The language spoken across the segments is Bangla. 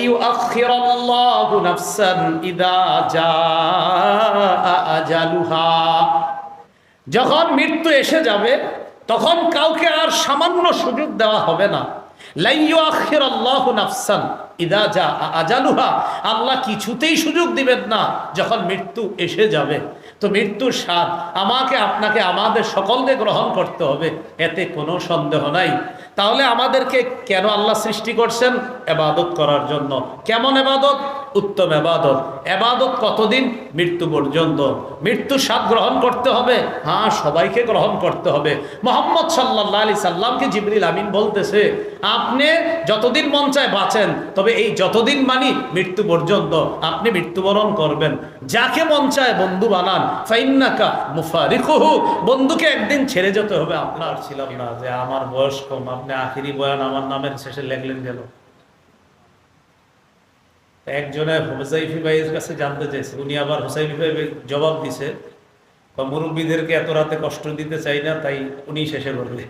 يؤخر الله نفسا إذا جاء أجلها যখন মৃত্যু এসে যাবে তখন কাউকে আর সামান্য সুযোগ দেওয়া হবে না লাইয়ু আখির আল্লাহ নাফসান ইদা যা আজালুহা আল্লাহ কিছুতেই সুযোগ দিবেন না যখন মৃত্যু এসে যাবে তো মৃত্যুর স্বাদ আমাকে, আপনাকে, আমাদের সকলকে গ্রহণ করতে হবে। এতে কোনো সন্দেহ নাই। তাহলে আমাদেরকে কেন আল্লাহ সৃষ্টি করছেন? এবাদত করার জন্য। কেমন এবাদত? উত্তম এবাদত এবাদত কতদিন? মৃত্যু পর্যন্ত। মৃত্যুর স্বাদ গ্রহণ করতে হবে। হ্যাঁ সবাইকে গ্রহণ করতে হবে। মোহাম্মদ সাল্লাহ আলি সাল্লামকে জিবরিল আমিন বলতেছে, আপনি যতদিন মন চায় বাঁচেন, তবে এই যতদিন মানি মৃত্যু পর্যন্ত আপনি মৃত্যুবরণ করবেন। যাকে মন চায় বন্ধু বানান। ফাইন্নাকা মুফারিকুহু। বন্ধুকে একদিন ছেড়ে যেতে হবে। আপনার ছিলাম না যে আমার বয়স কম। আপনি আখিরি বয়ান আমার নামের শেষে লেখলেন গেল একজনে হোসাইফি ভাইয়ের কাছে জানতে চাইছে, উনি আবার হোসাইফি ভাই জবাব দিছে মুরব্বীদেরকে এত রাতে কষ্ট দিতে চাই না, তাই উনি শেষে করলে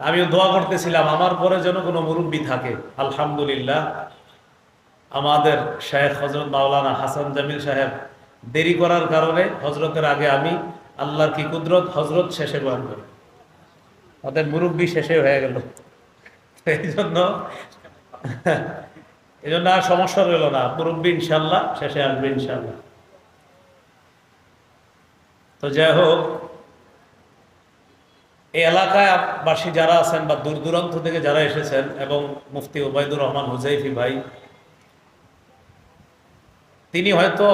আমিও দোয়া করতেছিলাম, আমার পরে যেন কোনো মুরব্বী থাকে। আলহামদুলিল্লাহ, আমাদের শাহেখ হজরত মাওলানা হাসান জামিল সাহেব দেরি করার কারণে হজরতের আগে আমি আল্লাহর কি কুদরত হজরত শেষে বয়ান করি। তাদের মুরব্বী শেষে হয়ে গেল। এই জন্য এই জন্য আর সমস্যা রইল না। মুরব্বী ইনশাল্লাহ শেষে আসবে ইনশাল্লাহ তো যাই হোক, এই এলাকায় বাসী যারা আছেন বা দূর দূরান্ত থেকে যারা এসেছেন এবং মুফতি ওবায়দুর রহমান হুজাইফি ভাই, তিনি হয়তো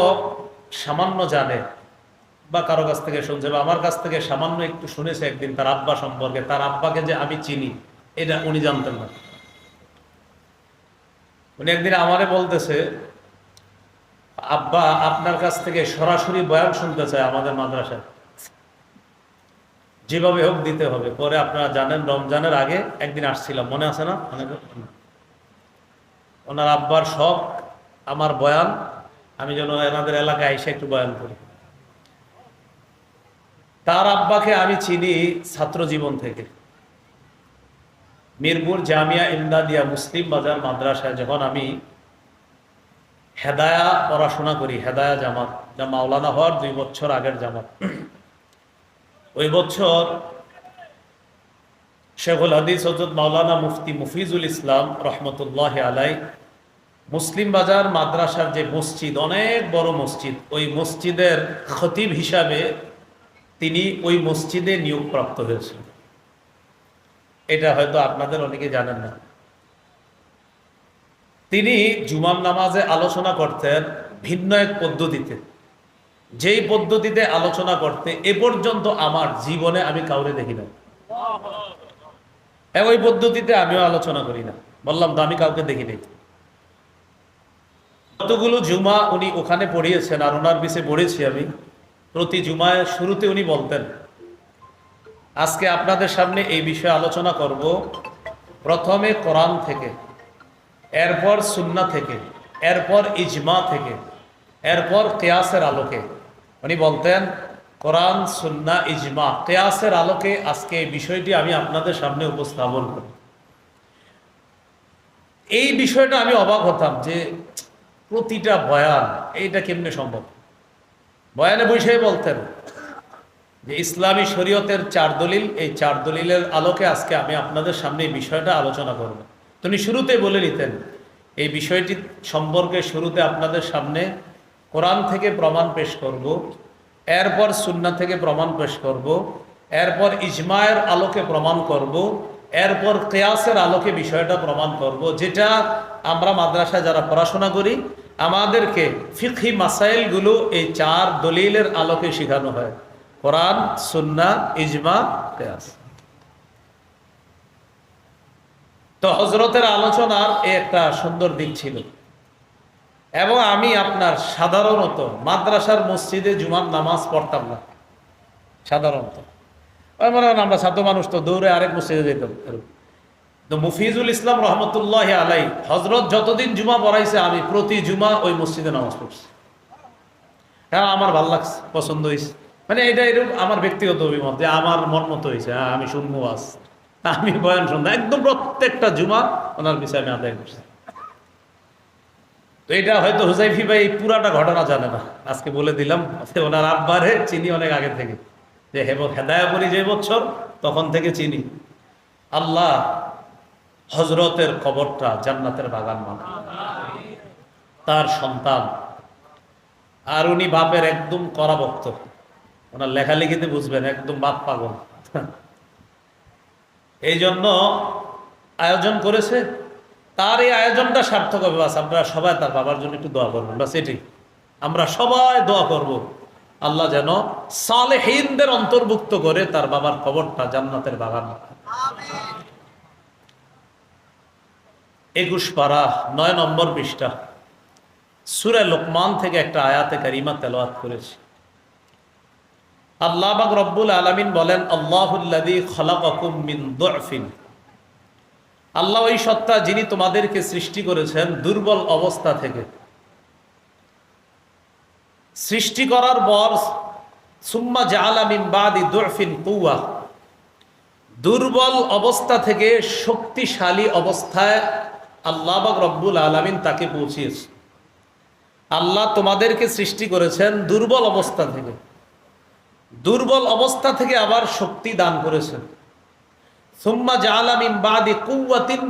সামান্য জানে বা কারও কাছ থেকে শুনছে বা আমার কাছ থেকে সামান্য একটু শুনেছে একদিন তার আব্বা সম্পর্কে। তার আব্বাকে যে আমি চিনি, এটা উনি জানতেন না। উনি একদিন আমারে বলতেছে, আব্বা, আপনার কাছ থেকে সরাসরি বয়ান শুনতে চায় আমাদের মাদ্রাসায়। যেভাবে হোক দিতে হবে। পরে আপনারা জানেন, রমজানের আগে একদিন আসছিলাম। মনে আছে না? ওনার আব্বার শখ, আমার বয়ান। আমি যেন এনাদের এলাকায় এসে একটু বয়ান করি। তার আব্বাকে আমি চিনি ছাত্র জীবন থেকে। মিরপুর জামিয়া ইমদাদিয়া মুসলিম বাজার মাদ্রাসায় যখন আমি হেদায়া পড়াশোনা করি, হেদায়া জামাত, যা মাওলানা হওয়ার দুই বছর আগের জামাত। ওই বছর শেখুল হাদিস হজরত মাওলানা মুফতি মুফিজুল ইসলাম রহমতুল্লাহ আলাই মুসলিম বাজার মাদ্রাসার যে মসজিদ, অনেক বড় মসজিদ, ওই মসজিদের খতিব হিসাবে তিনি ওই মসজিদে নিয়োগপ্রাপ্ত হয়েছেন। এটা হয়তো আপনাদের অনেকে জানেন না। তিনি জুমাম নামাজে আলোচনা করতেন ভিন্ন এক পদ্ধতিতে। যেই পদ্ধতিতে আলোচনা করতে, এ পর্যন্ত আমার জীবনে আমি কাউরে দেখি না ওই পদ্ধতিতে আমিও আলোচনা করি না। বললাম, তো আমি কাউকে দেখি নাই। কতগুলো জুমা উনি ওখানে পড়িয়েছেন, আর ওনার পিছে পড়েছি আমি, প্রতি জুমায় শুরুতে উনি বলতেন আজকে আপনাদের সামনে এই বিষয়ে আলোচনা করব। প্রথমে কোরআন থেকে, এরপর সুন্না থেকে, এরপর ইজমা থেকে, এরপর কেয়াসের আলোকে। উনি বলতেন, কোরআন সুন্না ইজমা, কেয়াসের আলোকে আজকে এই বিষয়টি আমি আপনাদের সামনে উপস্থাপন করি এই বিষয়টা আমি অবাক হতাম যে প্রতিটা বয়ান, এইটা কেমনে সম্ভব? বয়ানে বসে বলতেন যে ইসলামী শরীয়তের চার দলিল, এই চার দলিলের আলোকে আজকে আমি আপনাদের সামনে এই বিষয়টা আলোচনা করব। তিনি শুরুতে বলে নিতেন, এই বিষয়টি সম্পর্কে শুরুতে আপনাদের সামনে কোরআন থেকে প্রমাণ পেশ করব, এরপর সুন্না থেকে প্রমাণ পেশ করব, এরপর ইজমায়ের আলোকে প্রমাণ করব, এরপর কেয়াসের আলোকে বিষয়টা প্রমাণ করব, যেটা আমরা মাদ্রাসায় যারা পড়াশোনা করি, আমাদেরকে ফিকহি মাসাইলগুলো এই চার দলিলের আলোকে শেখানো হয়। কোরআন সুন্না ইজমা, কেয়াস। তো হজরতের আলোচনার একটা সুন্দর দিক ছিল। এবং আমি আপনার সাধারণত মাদ্রাসার মসজিদে জুমার নামাজ পড়তাম না। সাধারণত। ওই মনে করেন আমরা ছাত্র মানুষ তো দৌড়ে আরেক মসজিদে যেতাম। তো মুফিজুল ইসলাম রহমতুল্লাহ আলাই হজরত যতদিন জুমা পড়াইছে, আমি প্রতি জুমা ওই মসজিদে নামাজ পড়ছি। হ্যাঁ আমার ভালো লাগছে, পছন্দ হয়েছে মানে এটা এরকম আমার ব্যক্তিগত অভিমত যে আমার মন মতো হয়েছে হ্যাঁ আমি শুনব আস আমি বয়ান শুনতাম একদম প্রত্যেকটা জুমা ওনার বিষয়ে আমি আদায় করছি। তো এটা হয়তো হুসাইফি ভাই এই পুরাটা ঘটনা জানে না। আজকে বলে দিলাম ওনার আব্বারে চিনি অনেক আগে থেকে। যে হেব হেদায়াপুরি যে বছর তখন থেকে চিনি। আল্লাহ হজরতের খবরটা জান্নাতের বাগান মানে তার সন্তান। আর উনি বাপের একদম করা ভক্ত। ওনার লেখালেখিতে বুঝবেন, একদম বাপ পাগল। এই জন্য আয়োজন করেছে। তার এই আয়োজনটা সার্থক হবে, বাস আপনারা সবাই তার বাবার জন্য একটু দোয়া করবেন, বাস এটি আমরা সবাই দোয়া করব, আল্লাহ যেন সালেহীনদের অন্তর্ভুক্ত করে তার বাবার কবরটা জান্নাতের বাগান একুশ পারা, নয় নম্বর পৃষ্ঠা। সুরে লোকমান থেকে একটা আয়াতে কারিমা তেলাওয়াত করেছে। আল্লাহ বাক রব্বুল আলমিন বলেন আল্লাহুল্লাদি খলাকুম মিন দুফিন। আল্লাহ ওই সত্তা যিনি তোমাদেরকে সৃষ্টি করেছেন দুর্বল অবস্থা থেকে। সৃষ্টি করার পর সুম্মা জালামিন বাদি দুফিন কুয়া দুর্বল অবস্থা থেকে শক্তিশালী অবস্থায় আল্লাহ বাক রব্বুল আলমিন তাকে পৌঁছিয়েছে। আল্লাহ তোমাদেরকে সৃষ্টি করেছেন দুর্বল অবস্থা থেকে। দুর্বল অবস্থা থেকে আবার শক্তি দান করেছেন। সুম্মা জালামিন বাদি কুয়াতিন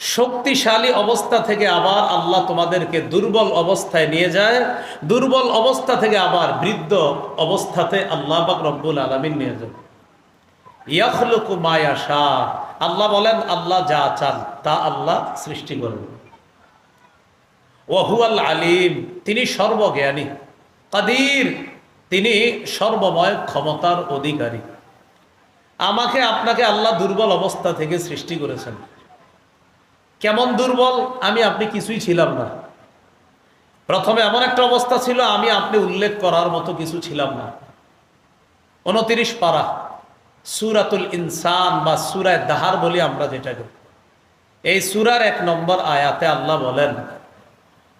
শক্তিশালী অবস্থা থেকে আবার আল্লাহ তোমাদেরকে দুর্বল অবস্থায় নিয়ে যায়। দুর্বল অবস্থা থেকে আবার বৃদ্ধ অবস্থাতে আল্লাহ বাক রব্বুল আলমিন নিয়ে যায়। ইয়াখলুকু মায়া শাহ আল্লাহ বলেন, আল্লাহ যা চান তা আল্লাহ সৃষ্টি করবেন ওহুয়াল আলিম। তিনি সর্বজ্ঞানী। কাদির, তিনি সর্বময় ক্ষমতার অধিকারী। আমাকে আপনাকে আল্লাহ দুর্বল অবস্থা থেকে সৃষ্টি করেছেন। কেমন দুর্বল? আমি আপনি কিছুই ছিলাম না। প্রথমে এমন একটা অবস্থা ছিল, আমি আপনি উল্লেখ করার মতো কিছু ছিলাম না। উনতিরিশ পারা, সুরাতুল ইনসান বা সুরায় দাহার বলি আমরা যেটাকে। এই সুরার এক নম্বর আয়াতে আল্লাহ বলেন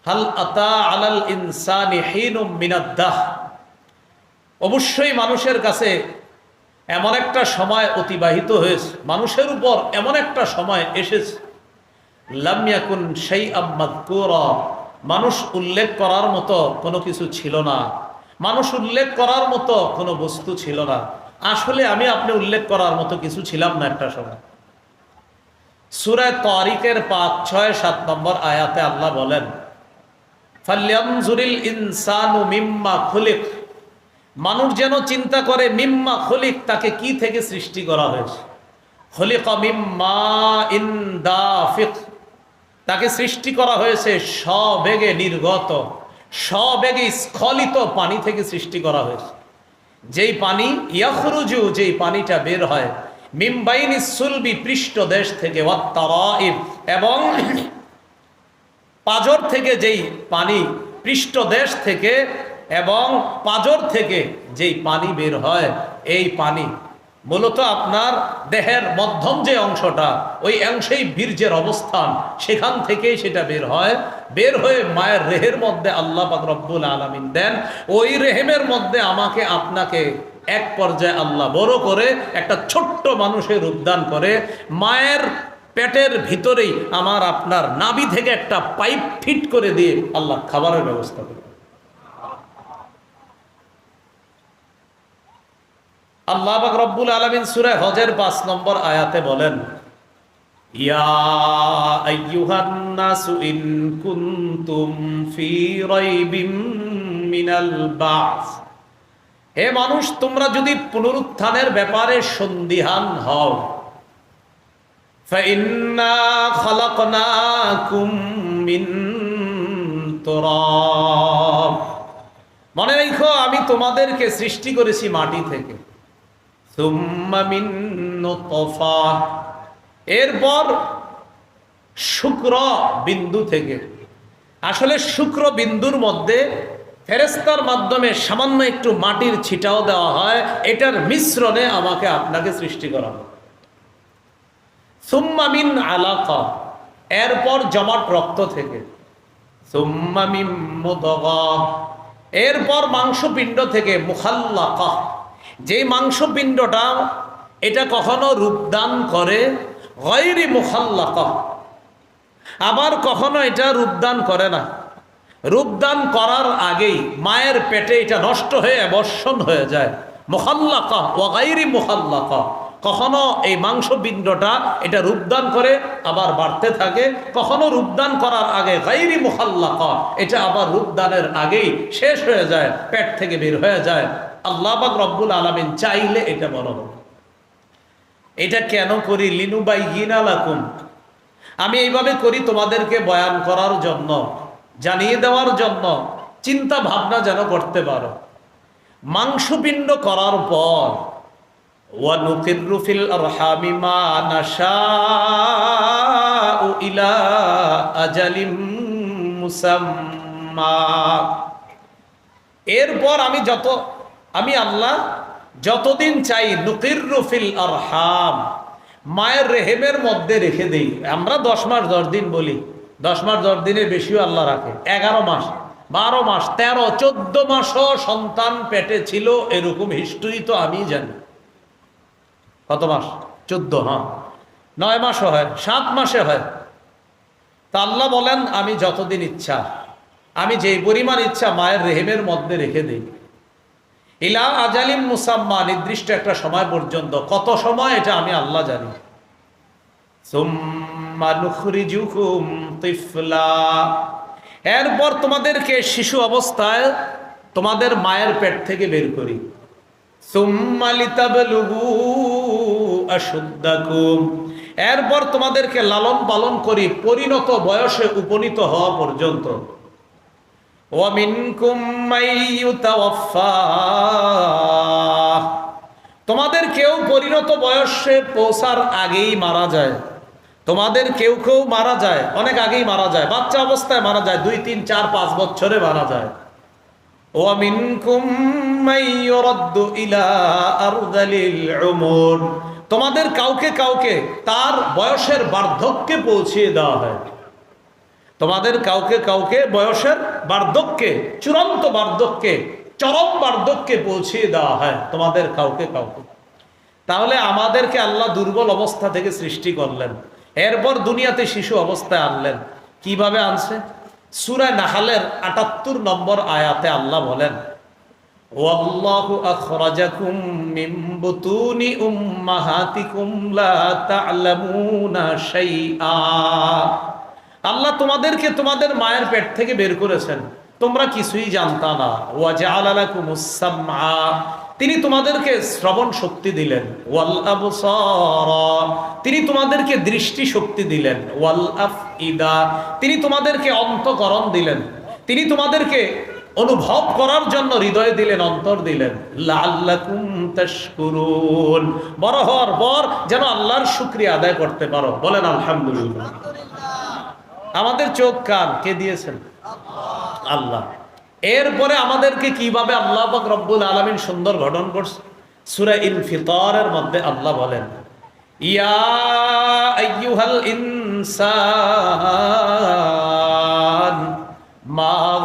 হাল আতা আলাল ইনসানি মিনাদ্দাহ অবশ্যই মানুষের কাছে এমন একটা সময় অতিবাহিত হয়েছে। মানুষের উপর এমন একটা সময় এসেছে। লামিয়াকুন সেই আম্মাদ মানুষ উল্লেখ করার মতো কোনো কিছু ছিল না। মানুষ উল্লেখ করার মতো কোনো বস্তু ছিল না। আসলে আমি আপনি উল্লেখ করার মতো কিছু ছিলাম না একটা সময়। সুরায় তারিকের পাঁচ, ছয়, সাত নম্বর আয়াতে আল্লাহ বলেন ফাল্যামজুরিল ইনসানু মিম্মা খুলিক। মানুষ যেন চিন্তা করে, মিম্মা খলিক, তাকে কি থেকে সৃষ্টি করা হয়েছে? খলিক মিম্মা ইন্দাফিক। তাকে সৃষ্টি করা হয়েছে সবেগে নির্গত সবেগে স্খলিত পানি থেকে সৃষ্টি করা হয়েছে। যেই পানি ইয়াখরুজু, যেই পানিটা বের হয় মিম্বাইনি সুলবি পৃষ্ঠ দেশ থেকে এবং পাজর থেকে যেই পানি পৃষ্ঠদেশ থেকে এবং পাজর থেকে যেই পানি বের হয়, এই পানি মূলত আপনার দেহের মধ্যম যে অংশটা, ওই অংশেই বীর্যের অবস্থান, সেখান থেকেই সেটা বের হয়। বের হয়ে মায়ের রেহের মধ্যে আল্লাহ রব্বুল আলমিন দেন। ওই রেহেমের মধ্যে আমাকে আপনাকে এক পর্যায়ে আল্লাহ বড় করে একটা ছোট্ট মানুষের রূপদান করে। মায়ের পেটের ভিতরেই আমার আপনার নাবি থেকে একটা পাইপ ফিট করে দিয়ে আল্লাহ খাবারের ব্যবস্থা করে আল্লাহ রব্বুল আলমিন সুরে হজের পাঁচ নম্বর আয়াতে বলেন হে মানুষ, তোমরা যদি পুনরুত্থানের ব্যাপারে সন্দিহান হও فإنا خلقناكم من تراب মনে রেখো আমি তোমাদেরকে সৃষ্টি করেছি মাটি থেকে এরপর শুক্র বিন্দু থেকে আসলে শুক্র বিন্দুর মধ্যে ফেরেস্তার মাধ্যমে সামান্য একটু মাটির ছিটাও দেওয়া হয় এটার মিশ্রণে আমাকে আপনাকে সৃষ্টি করা হয় সুম্মামিন আলাকা, এরপর জমাট রক্ত থেকে। সুম্মামিন এরপর মাংসপিণ্ড থেকে মুখাল্লাকা। যে মাংসপিণ্ডটা এটা কখনো রূপদান করে গয়রি মুখাল্লাকা, আবার কখনো এটা রূপদান করে না। রূপদান করার আগেই মায়ের পেটে এটা নষ্ট হয়ে বর্ষণ হয়ে যায়। মোহাল্লাকা ও গাইরি মোহাল্লাকা কখনো এই মাংসপিণ্ডটা এটা রূপদান করে, আবার বাড়তে থাকে। কখনো রূপদান করার আগে গাইরি মোহাল্লাকা এটা আবার রূপদানের আগেই শেষ হয়ে যায়, পেট থেকে বের হয়ে যায়। আল্লাহ বাক রব্বুল আলমিন চাইলে এটা বড় হবে এটা কেন করি? লিনুবাই গিনালাকুম আমি এইভাবে করি তোমাদেরকে বয়ান করার জন্য, জানিয়ে দেওয়ার জন্য, চিন্তা ভাবনা যেন করতে পারো। মাংসপিণ্ড করার পর ওয়ানুকিরু ফিল আরহামি মা নাশাউ ইলা আজালিম মুসাম্মা। এরপর আমি যত, আমি আল্লাহ যতদিন চাই নুকিরু ফিল আরহাম মায়ের রেহেমের মধ্যে রেখে দেই। আমরা দশ মাস দশ দিন বলি, দশ মাস দশ দিনের বেশিও আল্লাহ রাখে। এগারো মাস, বারো মাস, তেরো, চোদ্দ মাসও সন্তান পেটে ছিল, এরকম হিস্ট্রি তো আমি জানি। কত মাস? চোদ্দ হ্যাঁ। নয় মাসও হয়, সাত মাসে হয়। তা আল্লাহ বলেন, আমি যতদিন ইচ্ছা, আমি যেই পরিমাণ ইচ্ছা মায়ের রেহেমের মধ্যে রেখে দিই। ইলা আজালিম মুসাম্মা, নির্দিষ্ট একটা সময় পর্যন্ত। কত সময় এটা আমি আল্লাহ জানি। এরপর তোমাদেরকে শিশু অবস্থায় তোমাদের মায়ের পেট থেকে বের করি। এরপর তোমাদেরকে লালন পালন করি, পরিণত বয়সে উপনীত হওয়া পর্যন্ত। তোমাদের কেউ পরিণত বয়সে পৌঁছার আগেই মারা যায়। তোমাদের কেউ কেউ মারা যায়, অনেক আগেই মারা যায়, বাচ্চা অবস্থায় মারা যায়, দুই, তিন, চার, পাঁচ বছরে মারা যায়। তোমাদের কাউকে কাউকে তার বয়সের বার্ধক্যে পৌঁছিয়ে দেওয়া হয়। তোমাদের কাউকে কাউকে বয়সের বার্ধক্যে, চূড়ান্ত বার্ধক্যে, চরম বার্ধক্যে পৌঁছিয়ে দেওয়া হয় তোমাদের কাউকে কাউকে। তাহলে আমাদেরকে আল্লাহ দুর্বল অবস্থা থেকে সৃষ্টি করলেন। এরপর দুনিয়াতে শিশু অবস্থায় আনলেন। কীভাবে আনছে? সুরায় নাহালের আটাত্তর নম্বর আয়াতে আল্লাহ বলেন আল্লাহ তোমাদেরকে তোমাদের মায়ের পেট থেকে বের করেছেন। তোমরা কিছুই জানতা না। ওয়াজআলাকুমুস-সামআ তিনি তোমাদেরকে শ্রবণ শক্তি দিলেন। ওয়াল তিনি তোমাদেরকে দৃষ্টি শক্তি দিলেন। ওয়াল আফইদা। তিনি তোমাদেরকে অন্তকরণ দিলেন। তিনি তোমাদেরকে অনুভব করার জন্য হৃদয় দিলেন, অন্তর দিলেন। বড় হওয়ার পর যেন আল্লাহর শুকরিয়া আদায় করতে পারো। বলেন, আলহামদুলিল্লাহ। আমাদের চোখ কান কে দিয়েছেন? আল্লাহ। এরপরে আমাদেরকে কীভাবে আল্লাহ পাক রব্বুল আলমিন সুন্দর গঠন করছে? সুরা ইন ফিতরের মধ্যে আল্লাহ বলেন, ইয়া ইনসান, মা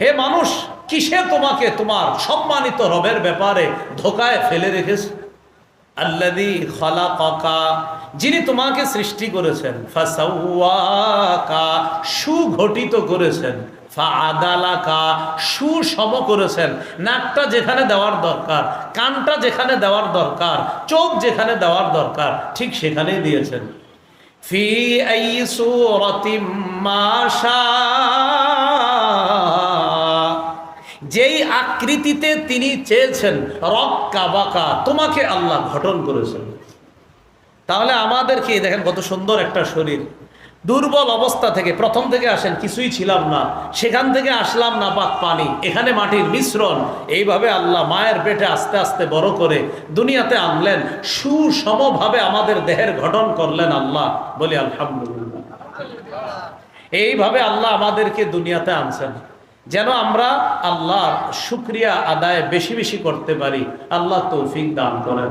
হে মানুষ, কিসে তোমাকে তোমার সম্মানিত রবের ব্যাপারে ধোকায় ফেলে রেখেছে? আল্লাদি খলাকা যিনি তোমাকে সৃষ্টি করেছেন সুঘটিত করেছেন ফাদালাকা সুসম করেছেন। নাকটা যেখানে দেওয়ার দরকার, কানটা যেখানে দেওয়ার দরকার, চোখ যেখানে দেওয়ার দরকার, ঠিক সেখানেই দিয়েছেন। ফি যেই আকৃতিতে তিনি চেয়েছেন রক্কা বাকা তোমাকে আল্লাহ গঠন করেছেন। তাহলে আমাদেরকে, দেখেন কত সুন্দর একটা শরীর। দুর্বল অবস্থা থেকে প্রথম থেকে আসেন, কিছুই ছিলাম না। সেখান থেকে আসলাম না পাক পানি। এখানে মাটির মিশ্রণ। এইভাবে আল্লাহ মায়ের পেটে আস্তে আস্তে বড় করে দুনিয়াতে আনলেন। সুসমভাবে আমাদের দেহের গঠন করলেন আল্লাহ। বলি আলহামদুলিল্লাহ। এইভাবে আল্লাহ আমাদেরকে দুনিয়াতে আনছেন। যেন আমরা আল্লাহর শুক্রিয়া আদায় বেশি বেশি করতে পারি। আল্লাহ তৌফিক দান করেন।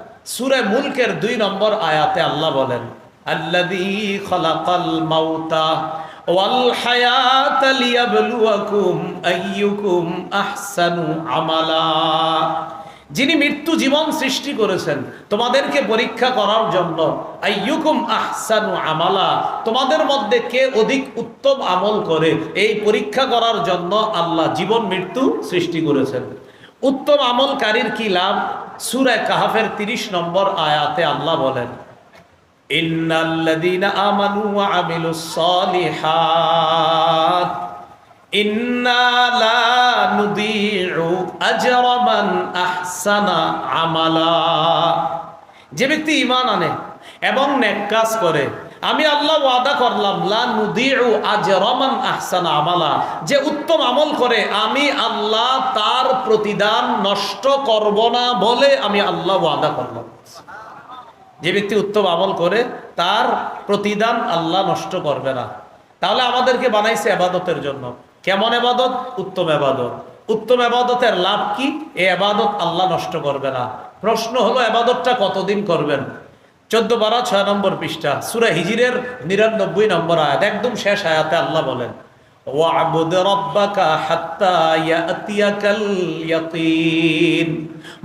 সুরে মুলকের দুই নম্বর আয়াতে আল্লাহ বলেন যিনি মৃত্যু জীবন সৃষ্টি করেছেন, তোমাদেরকে পরীক্ষা করার জন্য আইয়ুকুম আহসানু আমালা, তোমাদের মধ্যে কে অধিক উত্তম আমল করে, এই পরীক্ষা করার জন্য আল্লাহ জীবন মৃত্যু সৃষ্টি করেছেন। উত্তম আমলকারীর কি লাভ? সুরায় কাহাফের ৩০ নম্বর আয়াতে আল্লাহ বলেন যে ব্যক্তি ইমান আনে এবং নেক কাজ করে আমি আল্লাহ ওয়াদা করলাম আজরামান আমালা। যে উত্তম আমল করে, আমি আল্লাহ তার প্রতিদান নষ্ট করব না বলে আমি আল্লাহ ওয়াদা করলাম। যে ব্যক্তি উত্তম আমল করে, তার প্রতিদান আল্লাহ নষ্ট করবে না। তাহলে আমাদেরকে বানাইছে আবাদতের জন্য। কেমন আবাদত উত্তম আবাদত উত্তম আবাদতের লাভ কি? এই আবাদত আল্লাহ নষ্ট করবে না। প্রশ্ন হলো আবাদতটা কতদিন করবেন? চোদ্দ বারো, ছয় নম্বর পৃষ্ঠা, সুরা হিজিরের নিরানব্বই নম্বর আয়াত, একদম শেষ আয়াতে আল্লাহ বলেন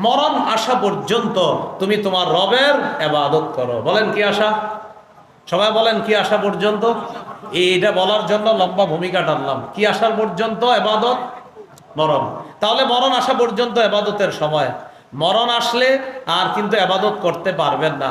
মরণ আসা পর্যন্ত তুমি তোমার রবের এবাদত করো। বলেন কি আশা সবাই বলেন কি আসা পর্যন্ত? এইটা বলার জন্য লম্বা ভূমিকা টানলাম। কি আসার পর্যন্ত? এবাদত মরণ। তাহলে মরণ আসা পর্যন্ত এবাদতের সময়। মরণ আসলে আর কিন্তু এবাদত করতে পারবেন না।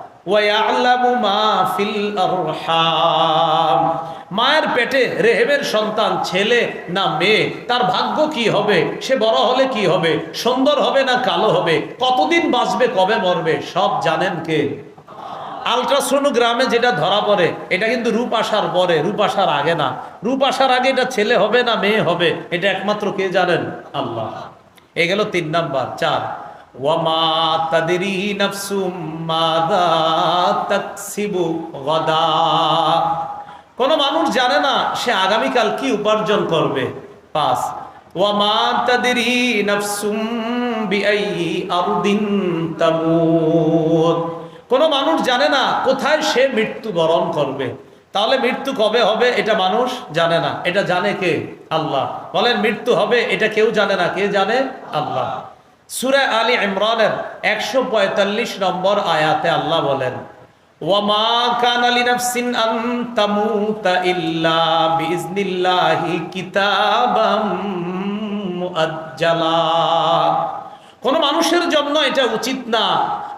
মায়ের পেটে রেহেমের সন্তান, ছেলে না মেয়ে, তার ভাগ্য কি হবে? সে বড় হলে কি হবে? সুন্দর হবে না কালো হবে? কতদিন বাঁচবে, কবে মরবে? সব জানেন কে? আলট্রাসোনোগ্রামে যেটা ধরা পড়ে, এটা কিন্তু রূপ আসার পরে রূপ আসার আগে না। রূপ আসার আগে এটা ছেলে হবে না মেয়ে হবে? এটা একমাত্র কে জানেন? আল্লাহ। এ গেল তিন নাম্বার, চার। নাফসুম মাদা কোনো মানুষ জানে না সে আগামীকাল কি উপার্জন করবে। পাঁচ, ওয়ামা তাদেরি নাফসুম বিআই কোনো মানুষ জানে না কোথায় সে মৃত্যু বরণ করবে। তাহলে মৃত্যু কবে হবে এটা মানুষ জানে না। এটা জানে কে? আল্লাহ। বলেন, মৃত্যু হবে এটা কেউ জানে না। কে জানে? আল্লাহ। সুরে আলী ইমরানের একশো পঁয়তাল্লিশ নম্বর আয়াতে আল্লাহ বলেন, ওয়ামা কান কোনো মানুষের জন্য এটা উচিত না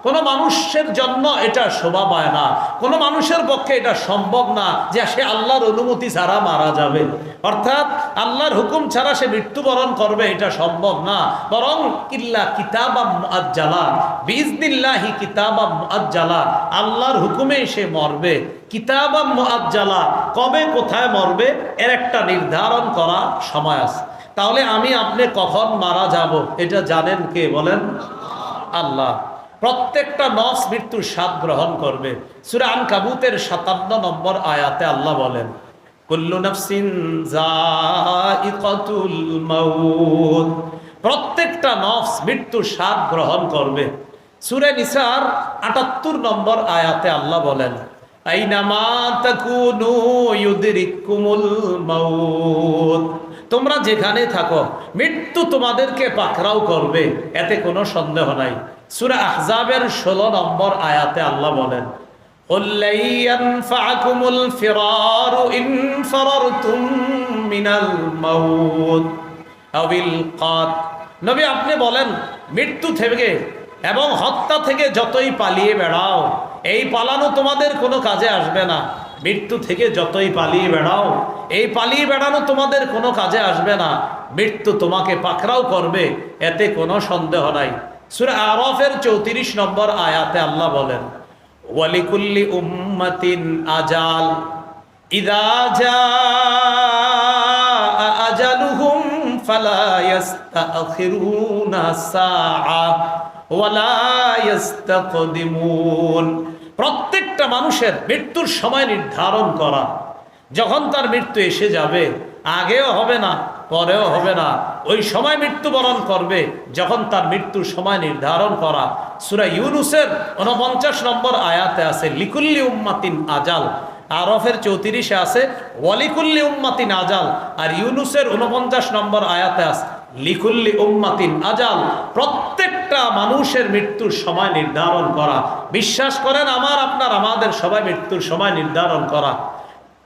কোনো মানুষের জন্য এটা শোভা পায় না। কোনো মানুষের পক্ষে এটা সম্ভব না যে সে আল্লাহর অনুমতি ছাড়া মারা যাবে। অর্থাৎ আল্লাহর হুকুম ছাড়া সে মৃত্যুবরণ করবে এটা সম্ভব না। বরং কিল্লা কিতাবা মুআজ্জালা বিজনিল্লাহি কিতাবা মুআজ্জালা, আল্লাহর হুকুমে সে মরবে। কিতাবা মুআজ্জালা, কবে কোথায় মরবে এর একটা নির্ধারণ করা সময় আছে। তাহলে আমি আপনি কখন মারা যাব এটা জানেন কে বলেন? আল্লাহ। প্রত্যেকটা নফস মৃত্যুর স্বাদ গ্রহণ করবে। সুরান কাবুতের সাতান্ন নম্বর আয়াতে আল্লাহ বলেন প্রত্যেকটা নফস মৃত্যুর স্বাদ গ্রহণ করবে। সুরে নিসার আটাত্তর নম্বর আয়াতে আল্লাহ বলেন তোমরা যেখানে থাকো, মৃত্যু তোমাদেরকে পাকড়াও করবে, এতে কোনো সন্দেহ নাই। সুরা আহজাবের ষোলো নম্বর আয়াতে আল্লাহ বলেন নবী আপনি বলেন, মৃত্যু থেকে এবং হত্যা থেকে যতই পালিয়ে বেড়াও, এই পালানো তোমাদের কোনো কাজে আসবে না। মৃত্যু থেকে যতই পালিয়ে বেড়াও, এই পালিয়ে বেড়ানো তোমাদের কোনো কাজে আসবে না। মৃত্যু তোমাকে পাকড়াও করবে, এতে কোনো সন্দেহ নাই। সুরা আরফের চৌত্রিশ নম্বর আয়াতে আল্লাহ বলেন, ওয়ালিকুল্লি উম্মাতিন আজাল, ইদা জা আজালুহুম ফালা ইস্তাখিরুনা সাআ ওয়ালা ইস্তাকদিমুন প্রত্যেকটা মানুষের মৃত্যুর সময় নির্ধারণ করা, যখন তার মৃত্যু এসে যাবে আগেও হবে না, পরেও হবে না। ওই সময় মৃত্যুবরণ করবে, যখন তার মৃত্যুর সময় নির্ধারণ করা। সুরা ইউনুসের উনপঞ্চাশ নম্বর আয়াতে আছে, লিকুল্লি উম্মাতিন আজাল। আরফের চৌত্রিশে আছে, ওয়ালিকুল্লি উম্মাতিন আজাল। আর ইউনুসের উনপঞ্চাশ নম্বর আয়াতে আছে, লিকুল্লি উম্মাতিন আজাল। প্রত্যেকটা মানুষের মৃত্যুর সময় নির্ধারণ করা। বিশ্বাস করেন, আমার, আপনার, আমাদের সবাই মৃত্যুর সময় নির্ধারণ করা।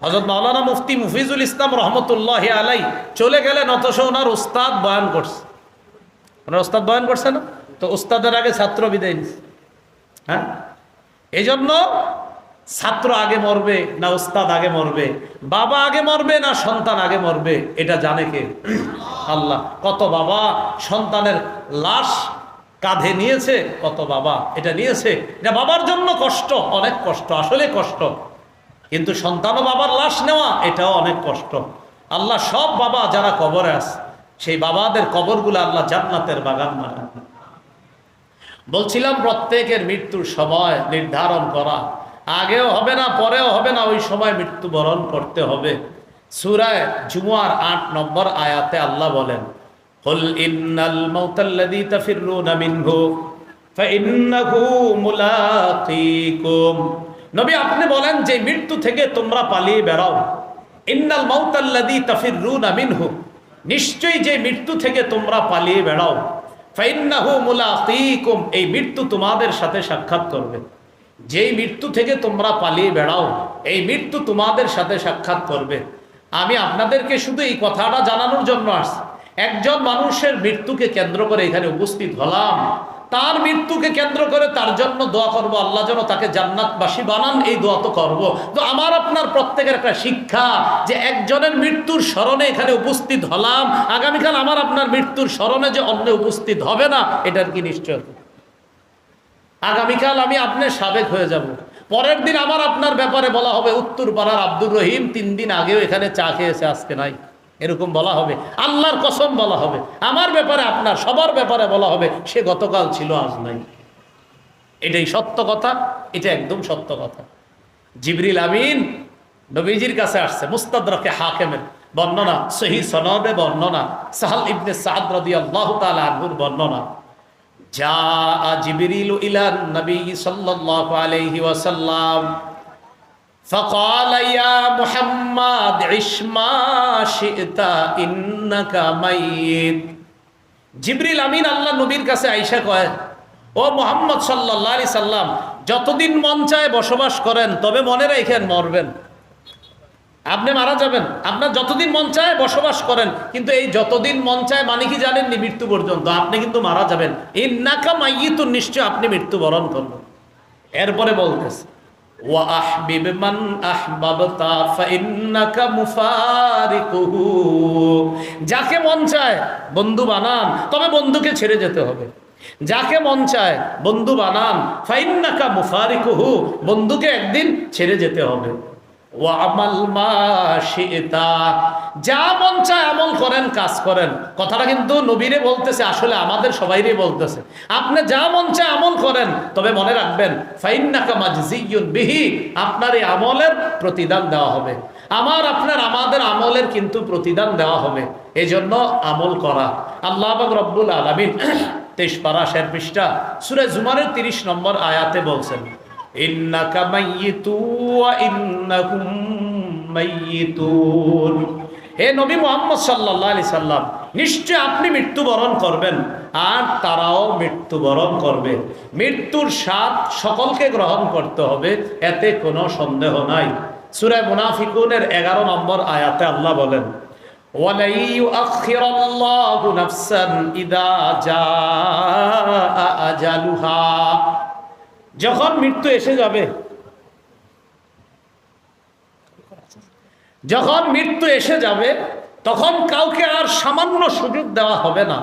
হজরত মাওলানা মুফতি মুফিজুল ইসলাম রহমতুল্লাহ আলাই চলে গেলেন, অথচ ওনার উস্তাদ বয়ান করছে। ওনার উস্তাদ বয়ান করছে না? তো উস্তাদের আগে ছাত্র বিদায় নিছে। হ্যাঁ? এই জন্য ছাত্র আগে মরবে, না উস্তাদ আগে মরবে, বাবা আগে মরবে, না সন্তান আগে মরবে, এটা জানে কে? আল্লাহ। কত বাবা সন্তানের লাশ কাঁধে নিয়েছে, কত বাবা এটা নিয়েছে। এটা বাবার জন্য কষ্ট, অনেক কষ্ট, আসলে কষ্ট। কিন্তু সন্তান ও বাবার লাশ নেওয়া, এটাও অনেক কষ্ট। আল্লাহ সব বাবা যারা কবরে আছে, সেই বাবাদের কবরগুলো আল্লাহ জান্নাতের বাগান বানান বলছিলাম, প্রত্যেকের মৃত্যুর সময় নির্ধারণ করা। আগেও হবে না, পরেও হবে না, ওই সময় মৃত্যুবরণ করতে হবে। সুরায় জুমার আট নম্বর আয়াতে আল্লাহ বলেন মিনহু ফাইন্নাহু মুলাকীকুম। নবী, আপনি বলেন যে মৃত্যু থেকে তোমরা পালিয়ে বেড়াও। ইন্নাল মাউতাল্লাযী তাফিররুনা মিনহু। নিশ্চয়ই যে মৃত্যু থেকে তোমরা পালিয়ে বেড়াও। ফাইন্নাহু এই মৃত্যু তোমাদের সাথে সাক্ষাৎ করবে। যেই মৃত্যু থেকে তোমরা পালিয়ে বেড়াও, এই মৃত্যু তোমাদের সাথে সাক্ষাৎ করবে। আমি আপনাদেরকে শুধু এই কথাটা জানানোর জন্য আসছি। একজন মানুষের মৃত্যুকে কেন্দ্র করে এখানে উপস্থিত হলাম। তার মৃত্যুকে কেন্দ্র করে তার জন্য দোয়া করব, আল্লাহ যেন তাকে জান্নাতবাসী বানান, এই দোয়া তো করব। তো আমার আপনার প্রত্যেকের একটা শিক্ষা যে একজনের মৃত্যুর স্মরণে এখানে উপস্থিত হলাম, আগামীকাল আমার আপনার মৃত্যুর স্মরণে যে অন্য উপস্থিত হবে না, এটার কি নিশ্চয়? আগামীকাল আমি আপনার সাবেক হয়ে যাব। পরের দিন আমার আপনার ব্যাপারে বলা হবে উত্তর পাড়ার আব্দুর রহিম তিন দিন আগেও এখানে চা খেয়েছে, আজকে নাই। এরকম বলা হবে। আল্লাহর কসম বলা হবে। আমার ব্যাপারে, আপনার সবার ব্যাপারে বলা হবে। সে গতকাল ছিল, আজ নাই। এটাই সত্য কথা, এটা একদম সত্য কথা। জিবরিল আমিন নবীজির কাছে আসছে, মুস্তাদরকে হাকেমের বর্ণনা, সহি সনদে বর্ণনা, সাহাল ইবনে সাদ রদি আল্লাহ তালুর বর্ণনা। যা জিবরিল ইলান নবী সাল্লাল্লাহু আলাইহি ওয়াসাল্লাম। فقال يا محمد عش ما شئت إنك ميت জিবরিল আমিন আল্লাহ নবীর কাছে আইসা কয় ও মোহাম্মদ সাল্লাহ আলি সাল্লাম যতদিন মন চায় বসবাস করেন তবে মনে রেখেন মরবেন আপনি মারা যাবেন আপনার যতদিন মন চায় বসবাস করেন কিন্তু এই যতদিন মন চায় মানে কি জানেননি মৃত্যু পর্যন্ত আপনি কিন্তু মারা যাবেন এই নাকা মাইয়ে তো নিশ্চয় আপনি মৃত্যুবরণ করবেন এরপরে বলতেছে وأحبب من أحببت فإنك مفارقه যাকে মন চায় বন্ধু বানান তবে বন্ধুকে ছেড়ে যেতে হবে যাকে মন চায় বন্ধু বানান ফাইন্নাকা মুফারিকুহু বন্ধুকে একদিন ছেড়ে যেতে হবে আপনি যা মন চায় আমল করেন, তবে মনে রাখবেন বিহি, আপনার এই আমলের প্রতিদান দেওয়া হবে। আমার, আপনার, আমাদের আমলের কিন্তু প্রতিদান দেওয়া হবে। এই জন্য আমল করা। আল্লাহ রব্বুল আলমিন, তেইশ পারা শের পৃষ্ঠা, সুরে জুমারের তিরিশ নম্বর আয়াতে বলছেন ইন্নাকা মাইয়িতু ওয়া মাইয়িতুন। হে নবী মোহাম্মদ সাল্লাল্লাহু আলাইহি সাল্লাম, নিশ্চয় আপনি মৃত্যুবরণ করবেন, আর তারাও মৃত্যুবরণ করবে। মৃত্যুর স্বাদ সকলকে গ্রহণ করতে হবে, এতে কোনো সন্দেহ নাই। সূরা মুনাফিকুনের 11 নম্বর আয়াতে আল্লাহ বলেন নাফসান ইদা জাআ আজালুহা। যখন মৃত্যু এসে যাবে, যখন মৃত্যু এসে যাবে, তখন কাউকে আর সামান্য সুযোগ দেওয়া হবে না।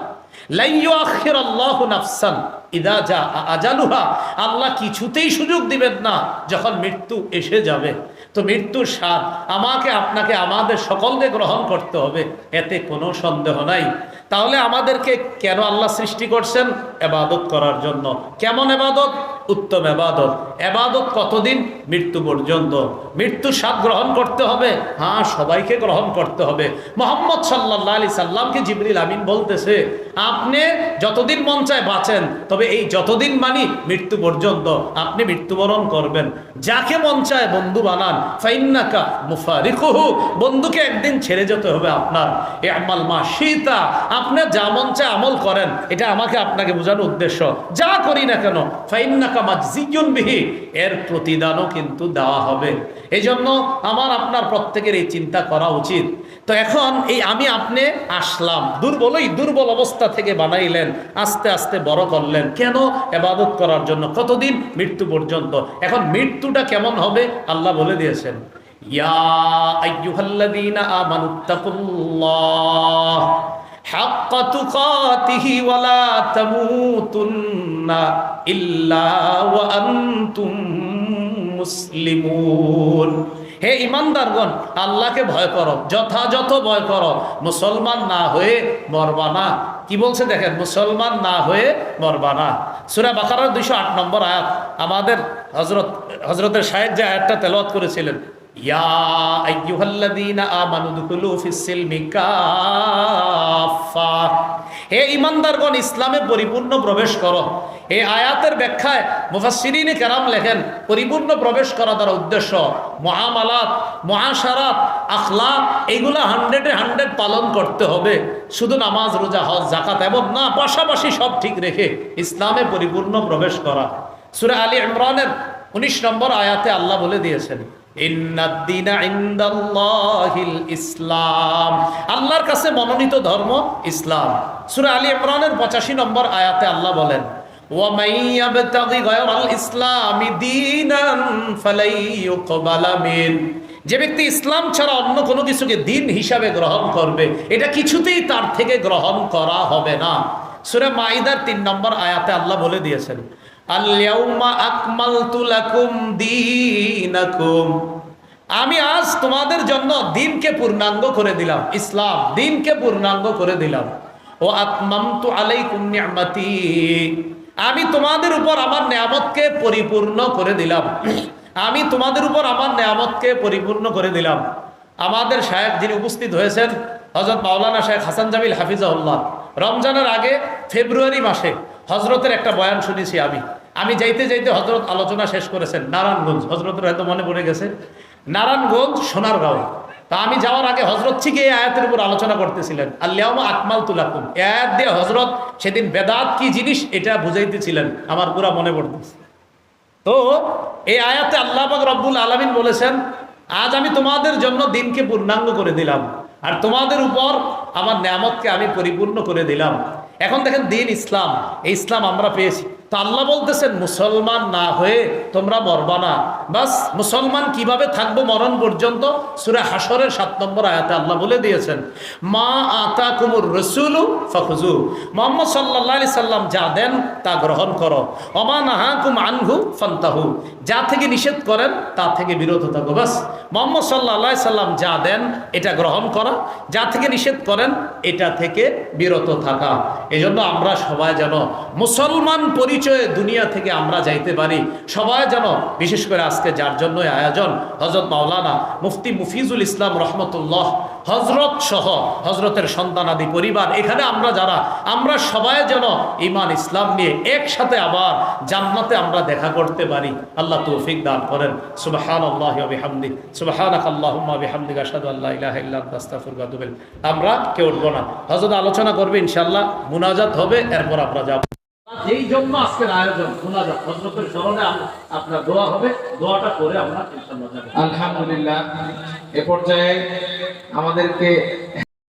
নাফসান। ইদা যা আজালুহা, আল্লাহ কিছুতেই সুযোগ দিবেন না যখন মৃত্যু এসে যাবে। তো মৃত্যুর স্বাদ আমাকে, আপনাকে, আমাদের সকলকে গ্রহণ করতে হবে, এতে কোনো সন্দেহ নাই। তাহলে আমাদেরকে কেন আল্লাহ সৃষ্টি করছেন? এবাদত করার জন্য। কেমন এবাদত? উত্তম এবাদত। এবাদত কতদিন? মৃত্যু পর্যন্ত। মৃত্যুর স্বাদ গ্রহণ করতে হবে। হ্যাঁ সবাইকে গ্রহণ করতে হবে। মোহাম্মদ সাল্লাহ আলি সাল্লামকে জিবরিল আমিন বলতেছে, আপনি যতদিন মন চায় বাঁচেন, তবে এই যতদিন মানি মৃত্যু পর্যন্ত আপনি মৃত্যুবরণ করবেন। যাকে মন চায় বন্ধু বানান। ফাইন্নাকা মুফারিকুহু। বন্ধুকে একদিন ছেড়ে যেতে হবে আপনার। এ আমাল মা সীতা আপনি যা মন চায় আমল করেন। এটা আমাকে আপনাকে বোঝানোর উদ্দেশ্য। যা করি না কেন, ফাইন্নাকা মাজজিয়ুন বিহি। এর প্রতিদানও কিন্তু দেওয়া হবে। এই জন্য আমার আপনার প্রত্যেকের এই চিন্তা করা উচিত। তো এখন এই আমি আপনি আসলাম। দুর্বলই দুর্বল অবস্থা থেকে বানাইলেন। আস্তে আস্তে বড় করলেন। কেন এবাদত করার জন্য? কতদিন মৃত্যু পর্যন্ত? এখন মৃত্যুটা কেমন হবে? আল্লাহ বলে দিয়েছেন ইল্লা মুসলিমুন। হে ইমানদারগণ, আল্লাহকে ভয় করো, যথাযথ ভয় করো। মুসলমান না হয়ে মরবানা কি বলছে দেখেন? মুসলমান না হয়ে মরবানা সুরা বাকার দুইশো আট নম্বর আয়াত। আমাদের হজরত হজরতের সাহেব যে আয়াতটা তেলাওয়াত করেছিলেন ইসলামে পরিপূর্ণ প্রবেশ করো। এই আয়াতের ব্যাখ্যায় মুফাসসিরিনে কেরাম লেখেন, পরিপূর্ণ প্রবেশ করা তার উদ্দেশ্য। মহামালাত, মহাসারাত, আখলাক এগুলা হান্ড্রেডে হান্ড্রেড পালন করতে হবে। শুধু নামাজ, রোজা, হজ জাকাত এবং না, পাশাপাশি সব ঠিক রেখে ইসলামে পরিপূর্ণ প্রবেশ করা। সুরা আলী ইমরানের উনিশ নম্বর আয়াতে আল্লাহ বলে দিয়েছেন আল্লাহর কাছে মনোনীত ধর্ম ইসলাম। সুরা আলী ইমরানের পঁচাশি নম্বর আয়াতে আল্লাহ বলেন যে ব্যক্তি ইসলাম ছাড়া অন্য কোনো কিছুকে দিন হিসাবে গ্রহণ করবে, এটা কিছুতেই তার থেকে গ্রহণ করা হবে না। সুরে মাইদার তিন নম্বর আয়াতে আল্লাহ বলে দিয়েছেন আমি আজ তোমাদের জন্য দিনকে পূর্ণাঙ্গ করে দিলাম। ইসলাম, দিনকে পূর্ণাঙ্গ করে দিলাম। ও আত্মামতু আলাইকুম নিয়ামাতি। আমি তোমাদের উপর আমার নিয়ামতকে পরিপূর্ণ করে দিলাম। আমি তোমাদের উপর আমার নিয়ামতকে পরিপূর্ণ করে দিলাম। আমাদের সাহেব যিনি উপস্থিত হয়েছেন হজরত মাওলানা সাহেব হাসান জামিল হাফিজাউল্লাহ রমজানের আগে ফেব্রুয়ারি মাসে হজরতের একটা বয়ান শুনেছি আমি। আমি যাইতে যাইতে হজরত আলোচনা শেষ করেছেন নারায়ণগঞ্জ। হজরতের হয়তো মনে পড়ে গেছে। নারায়ণগঞ্জ সোনার সোনারগাঁও। তা আমি যাওয়ার আগে হজরত থেকে এই আয়াতের উপর আলোচনা করতেছিলেন। আল্লাহ আকমাল তুলাকুম আয়াত দিয়ে হজরত সেদিন বেদাত কি জিনিস এটা বুঝাইতেছিলেন। আমার পুরা মনে পড়তেছে। তো এই আয়াতে আল্লাহ রব্বুল আলমিন বলেছেন, আজ আমি তোমাদের জন্য দিনকে পূর্ণাঙ্গ করে দিলাম। আর তোমাদের উপর আমার নিয়ামতকে আমি পরিপূর্ণ করে দিলাম। এখন দেখেন দিন ইসলাম এই ইসলাম আমরা পেয়েছি। আল্লাহ বলতেছেন, মুসলমান না হয়ে তোমরা মরবা না। বাস, মুসলমান কীভাবে থাকব মরণ পর্যন্ত? সুরে হাসরের সাত নম্বর আয়াতে আল্লাহ বলে দিয়েছেন, মা আতা কুমুর রসুলু ফখজু মোহাম্মদ সাল্লাহ সাল্লাম যা দেন তা গ্রহণ করো। অমা নাহা কুম আনহু ফন্তাহু। যা থেকে নিষেধ করেন, তা থেকে বিরত থাকো, বাস। মোহাম্মদ সাল্লাহ সাল্লাম যা দেন, এটা গ্রহণ করা। যা থেকে নিষেধ করেন, এটা থেকে বিরত থাকা। এজন্য আমরা সবাই যেন মুসলমান পরিচয়ে দুনিয়া থেকে আমরা যাইতে পারি। সবাই যেন, বিশেষ করে আজকে যার জন্য আয়োজন হজরত মাওলানা মুফতি মুফিজুল ইসলাম রহমতুল্লাহ হজরত সহ হজরতের সন্তানাদি পরিবার, এখানে আমরা যারা, আমরা সবাই যেন ইমান ইসলাম নিয়ে একসাথে আবার জান্নাতে আমরা দেখা করতে পারি। আল্লাহ তৌফিক দান করেন। সুবাহান আল্লাহ বিহামদি সুবাহান আল্লাহুম্মা বিহামদিক, আশহাদু আল্লা ইলাহা ইল্লা আনতা, আস্তাগফিরুকা ওয়া আতুবু ইলাইক। আমরা কেউ উঠবো না। হযরত আলোচনা করবে ইনশাআল্লাহ, মুনাজাত হবে, এরপর আমরা যাব। যেই জন্য আজকের আয়োজন শোনা যাক। হজরতের স্মরণে আপনার দোয়া হবে। দোয়াটা করে আমরা আলহামদুলিল্লাহ। এ পর্যায়ে আমাদেরকে